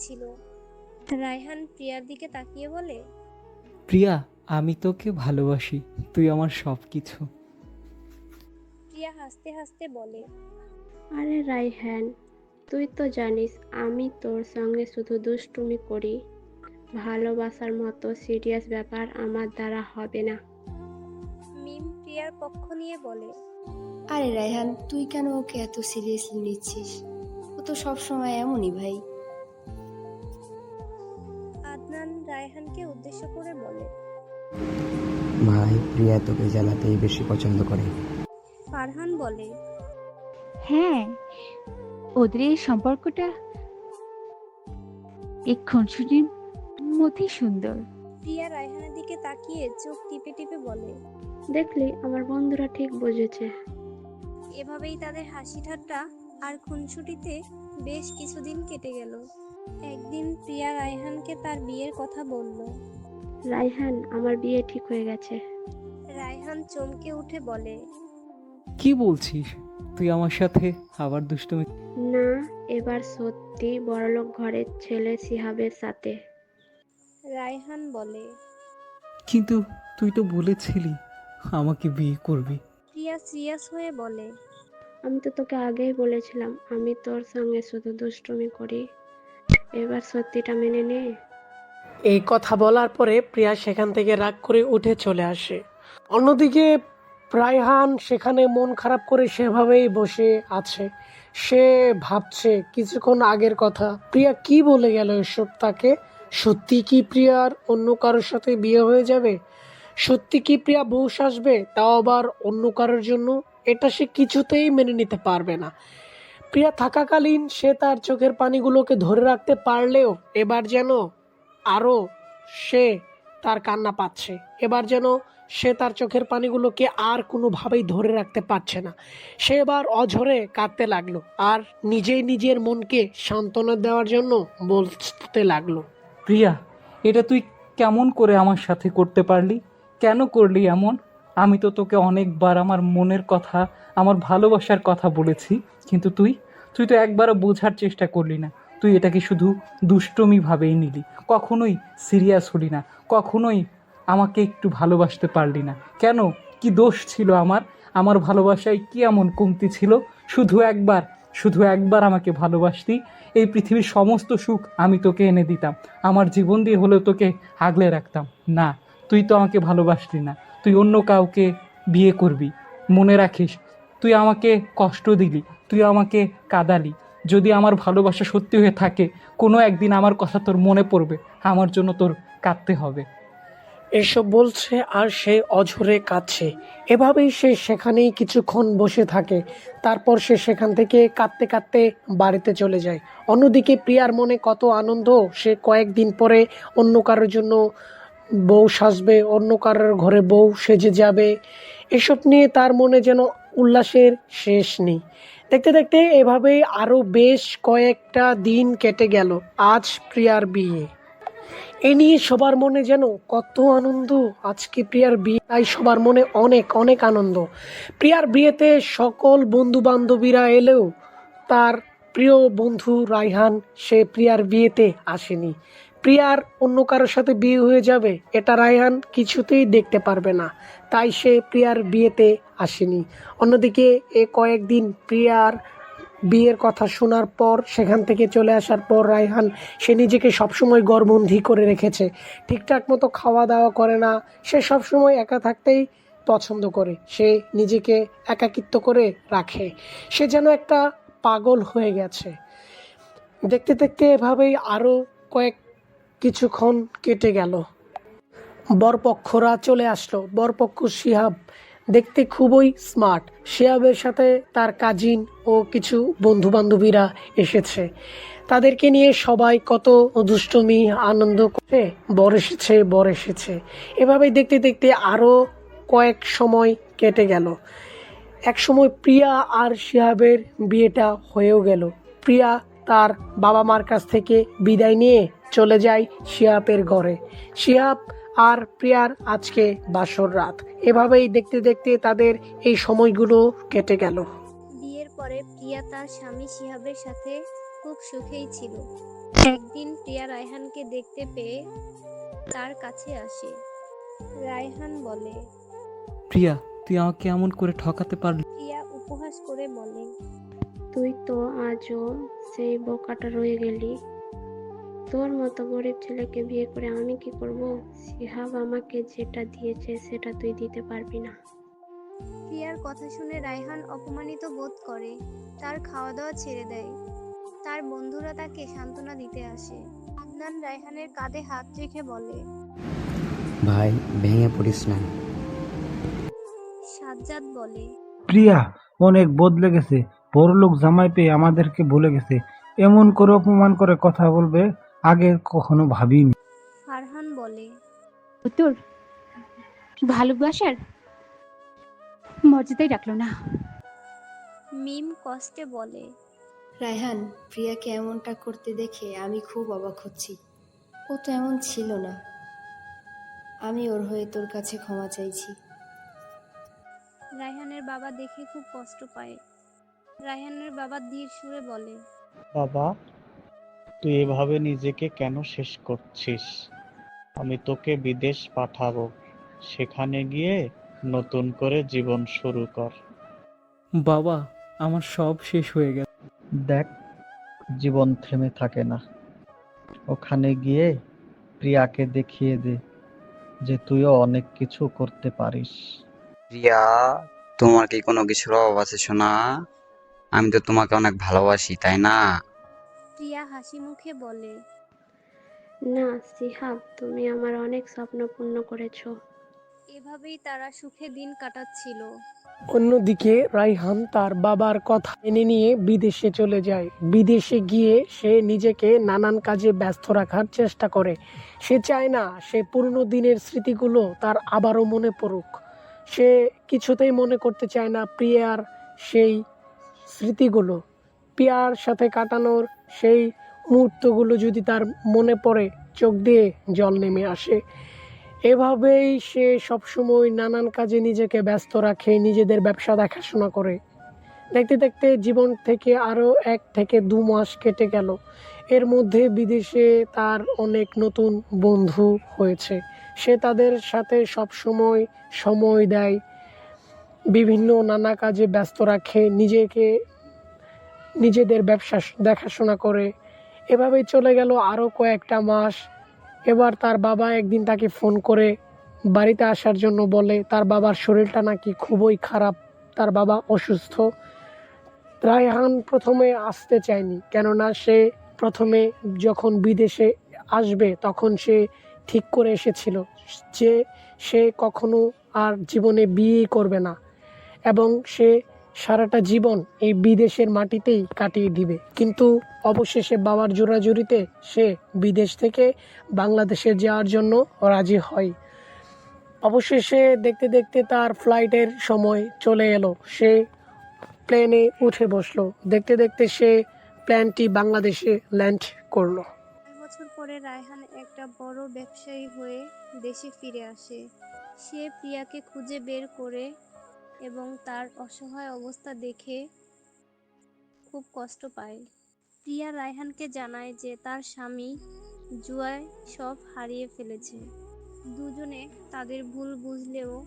লাগছিল রায়হান প্রিয়ার দিকে তাকিয়ে বলে প্রিয়া আমি তোকে ভালোবাসি তুই আমার সব কিছু প্রিয়া হাসতে হাসতে বলে আরে রাইহান তুই তো জানিস আমি তোর সঙ্গে শুধু দুষ্টুমি করি। ভালোবাসার মতো সিরিয়াস ব্যাপার আমার দ্বারা হবে না। মিম প্রিয়ার পক্ষ নিয়ে বলে আরে রায়হান তুই কেন ওকে এত সিরিয়াসলি নিচ্ছিস? ও তো সবসময় এমনই ভাই। উদ্দেশ্য করে বলে। ভাই প্রিয়া তোকে জ্বালাতেই বেশি পছন্দ করে। ফারহান বলে হ্যাঁ ওদের এই সম্পর্কটা এই খুনসুটির মধ্যেই সুন্দর। প্রিয়া রায়হানের দিকে তাকিয়ে চোখ টিপে টিপে বলে দেখলি আমার বন্ধুরা ঠিক বুঝেছে। এভাবেই তাদের হাসি ঠাট্টা আর খুনসুটিতে বেশ কিছুদিন কেটে গেল। একদিন প্রিয়া রায়হানকে তার বিয়ের কথা বলল। রাইহান আমার বিয়ে ঠিক হয়ে গেছে। রায়হান চমকে উঠে বলে কি বলছিস? তুই আমার সাথে আবার দুষ্টুমি না এবার সত্যি বড়লোক ঘরের ছেলে সিহাবের সাথে। রায়হান বলে কিন্তু তুই তো বলেছিলি আমাকে বিয়ে করবি। প্রিয়া সিরিয়াস হয়ে বলে আমি তো তোকে আগেই বলেছিলাম আমি তোর সঙ্গে শুধু দুষ্টুমি করি। এবার সত্যিটা মেনে নে। এই কথা বলার পরে প্রিয়া সেখান থেকে রাগ করে উঠে চলে আসে। অন্যদিকে প্রায়হান সেখানে মন খারাপ করে সেভাবেই বসে আছে। সে ভাবছে, কিছুক্ষণ আগের কথা, প্রিয়া কি বলে গেল এসব তাকে? সত্যি কি প্রিয়ার অন্য কারোর সাথে বিয়ে হয়ে যাবে? সত্যি কি প্রিয়া বউ আসবে, তাও আবার অন্য কারোর জন্য? এটা সে কিছুতেই মেনে নিতে পারবে না। প্রিয়া থাকাকালীন সে তার চোখের পানিগুলোকে ধরে রাখতে পারলেও এবার যেন আরও সে তার কান্না পাচ্ছে। এবার যেন সে তার চোখের পানিগুলোকে আর কোনোভাবেই ধরে রাখতে পারছে না। সে এবার অঝরে কাঁদতে লাগল আর নিজেই নিজের মনকে সান্ত্বনা দেওয়ার জন্য বলতে লাগল। প্রিয়া, এটা তুই কেমন করে আমার সাথে করতে পারলি? কেন করলি এমন? আমি তো তোকে অনেকবার আমার মনের কথা, আমার ভালোবাসার কথা বলেছি। কিন্তু তুই তুই তো একবারও বোঝার চেষ্টা করলি না। তুই এটাকে শুধু দুষ্টমি ভাবেই নিলি। কখনোই সিরিয়াস হলি না, কখনোই আমাকে একটু ভালোবাসতে পারলি না। কেন? কি দোষ ছিল আমার? আমার ভালোবাসায় কি এমন কমতি ছিল? শুধু একবার শুধু একবার আমাকে ভালোবাসতি? এই পৃথিবীর সমস্ত সুখ আমি তোকে এনে দিতাম। আমার জীবন দিয়ে হলেও তোকে আগলে রাখতাম। না, তুই তো আমাকে ভালোবাসলি না। তুই অন্য কাউকে বিয়ে করবি। মনে রাখিস, তুই আমাকে কষ্ট দিলি, তুই আমাকে কাঁদালি। যদি আমার ভালোবাসা সত্যি হয়ে থাকে, কোনো একদিন আমার কথা তোর মনে পড়বে, আমার জন্য তোর কাঁদতে হবে। এসব বলছে আর সে অঝরে কাঁদছে। এভাবেই সে সেখানেই কিছুক্ষণ বসে থাকে। তারপর সে সেখান থেকে কাঁদতে কাঁদতে বাড়িতে চলে যায়। অন্যদিকে প্রিয়ার মনে কত আনন্দ, সে কয়েকদিন পরে অন্য কারোর জন্য বউ সাজবে, অন্য কারোর ঘরে বউ সেজে যাবে। এসব নিয়ে তার মনে যেন উল্লাসের শেষ নেই। দেখতে দেখতে এভাবেই আরও বেশ কয়েকটা দিন কেটে গেল আজ প্রিয়ার বিয়ে। এ নিয়ে সবার মনে যেন কত আনন্দ, আজকে প্রিয়ার বিয়ে, তাই সবার মনে অনেক অনেক আনন্দ। প্রিয়ার বিয়েতে সকল বন্ধু বান্ধবীরা এলেও তার প্রিয় বন্ধু রায়হান সে প্রিয়ার বিয়েতে আসেনি। প্রিয়ার অন্য কারোর সাথে বিয়ে হয়ে যাবে, এটা রায়হান কিছুতেই দেখতে পারবে না। তাই সে প্রিয়ার বিয়েতে আসেনি। অন্যদিকে এ কয়েকদিন প্রিয়ার বিয়ের কথা শোনার পর সেখান থেকে চলে আসার পর রায়হান, সে নিজেকে সবসময় গরবন্ধি করে রেখেছে। ঠিকঠাক মতো খাওয়া দাওয়া করে না, সে সবসময় একা থাকতেই পছন্দ করে। সে নিজেকে একাকিত্ব করে রাখে। সে যেন একটা পাগল হয়ে গেছে। দেখতে দেখতে এভাবেই আরও কয়েক কিছুক্ষণ কেটে গেল। বরপক্ষরা চলে আসলো। বরপক্ষ শিহাব দেখতে খুবই স্মার্ট। শিহাবের সাথে তার কাজিন ও কিছু বন্ধু বান্ধবীরা এসেছে। তাদেরকে নিয়ে সবাই কত দুষ্টমি, আনন্দ করে বর এসেছে বর এসেছে। এভাবে দেখতে দেখতে আরও কয়েক সময় কেটে গেল। এক সময় প্রিয়া আর শিহাবের বিয়েটা হয়েও গেল। প্রিয়া তার বাবা মার কাছ থেকে বিদায় নিয়ে চলে যায় শিহাবের ঘরে। শিহাব আর প্রিয়ার আজকে বাসর রাত। এভাবেই দেখতে দেখতে তাদের এই সময়গুলো কেটে গেল। বিয়ের পরে প্রিয়া তার স্বামী শিহাবের সাথে খুব সুখেই ছিল। একদিন প্রিয়া রায়হানকে দেখতে পেয়ে তার কাছে আসে। রায়হান বলে প্রিয়া তুই আমাকে এমন করে ঠকাতে পারলি? প্রিয়া উপহাস করে বলে তুই তো আজও সেই বোকাটা রয়ে গেলি। তোর মতো গরিব ছেলেকে বিয়ে করে আমি কি করব? সিহাব আমাকে যেটা দিয়েছে সেটা তুই দিতে পারবি না। প্রিয়ার কথা শুনে রায়হান অপমানিত বোধ করে তার খাওয়া দাওয়া ছেড়ে দেয়। তার বন্ধুরা তাকে সান্ত্বনা দিতে আসে। আদনান রায়হানের কাঁধে হাত রেখে বলে ভাই ভেঙে পড়িস না। সাজ্জাদ বলে প্রিয়া অনেক বদলে গেছে। বড়লোক জামাই পেয়ে আমাদেরকে ভুলে গেছে এমন করে অপমান করে কথা বলবে আগে কখনো ভাবিনি। ফারহান বলে তোর ভালোবাসার মর্যাদাই রাখল না। মিম কষ্টে বলে রায়হান প্রিয়াকে এমনটা করতে দেখে আমি খুব অবাক হচ্ছি। ও তো এমন ছিল না। আমি ওর হয়ে তোর কাছে ক্ষমা চাইছি। রায়হানের বাবা দেখে খুব কষ্ট পায়। রায়হানের বাবা ধীর সুরে বলে বাবা তুই এভাবে নিজেকে কেন শেষ করছিস? আমি তোকে বিদেশ পাঠাবো। সেখানে গিয়ে নতুন করে জীবন শুরু কর। বাবা আমার সব শেষ হয়ে গেছে। দেখ জীবন থেমে থাকে না। ওখানে গিয়ে প্রিয়াকে দেখিয়ে দে যে তুইও অনেক কিছু করতে পারিস। রিয়া তোমার কি কোনো কিছুর অভাব আছে শোনা আমি তো তোমাকে অনেক ভালোবাসি তাই না? প্রিয়া হাসি মুখে বলে। না সিহাব তুমি আমার অনেক স্বপ্ন পূর্ণ করেছ। এভাবেই তারা সুখে দিন কাটাচ্ছিল। অন্যদিকে রাইহান তার বাবার কথা মেনে নিয়ে বিদেশে চলে যায়। বিদেশে গিয়ে সে নিজেকে নানান কাজে ব্যস্ত রাখার চেষ্টা করে। সে চায় না সে পুরনো দিনের স্মৃতিগুলো তার আবারও মনে পড়ুক। সে কিছুতেই মনে করতে চায় না প্রিয়ার সেই স্মৃতিগুলো প্রিয়ার সাথে কাটানোর সেই মুহূর্তগুলো যদি তার মনে পড়ে, চোখ দিয়ে জল নেমে আসে। এভাবেই সে সবসময় নানান কাজে নিজেকে ব্যস্ত রাখে, নিজেদের ব্যবসা দেখাশোনা করে। দেখতে দেখতে জীবন থেকে আরও এক থেকে দু মাস কেটে গেল। এর মধ্যে বিদেশে তার অনেক নতুন বন্ধু হয়েছে। সে তাদের সাথে সবসময় সময় দেয়, বিভিন্ন নানা কাজে ব্যস্ত রাখে, নিজেকে নিজেদের ব্যবসা দেখাশোনা করে। এভাবেই চলে গেল আরও কয়েকটা মাস। এবার তার বাবা একদিন তাকে ফোন করে বাড়িতে আসার জন্য বলে, তার বাবার শরীরটা নাকি খুবই খারাপ, তার বাবা অসুস্থ। রায়হান প্রথমে আসতে চায়নি, কেননা সে প্রথমে যখন বিদেশে আসবে তখন সে ঠিক করে এসেছিল। যে সে কখনো আর জীবনে বিয়ে করবে না। এবং সে সারাটা জীবন এই বিদেশের মাটিতেই কাটিয়ে দিবে। কিন্তু অবশেষে বাবার জোরাজুরিতে সে বিদেশ থেকে বাংলাদেশে যাওয়ার জন্য রাজি হয়। অবশেষে দেখতে দেখতে তার ফ্লাইটের সময় চলে এলো। সে প্লেনে উঠে বসল। দেখতে দেখতে সে প্ল্যানটি বাংলাদেশে ল্যান্ড করল। বছর পরে রায়হান একটা বড় ব্যবসায়ী হয়ে দেশে ফিরে আসে। সে প্রিয়াকে খুঁজে বের করে এবং তার অসহায় অবস্থা দেখে খুব কষ্ট পায়। প্রিয়া রায়হানকে জানায় যে তার স্বামী জুয়ায় সব হারিয়ে ফেলেছে। দুজনে তাদের ভুল বুঝলেও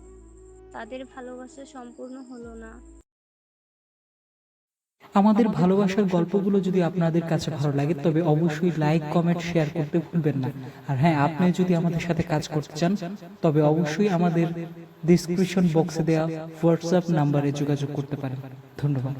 তাদের ভালোবাসা সম্পূর্ণ হলো না। আমাদের ভালোবাসার গল্পগুলো যদি আপনাদের কাছে ভালো লাগে তবে অবশ্যই লাইক কমেন্ট শেয়ার করতে ভুলবেন না। আর হ্যাঁ আপনি যদি আমাদের সাথে কাজ করতে চান তবে অবশ্যই আমাদের ডিসক্রিপশন বক্সে দেওয়া হোয়াটসঅ্যাপ নাম্বারে যোগাযোগ করতে পারেন। ধন্যবাদ।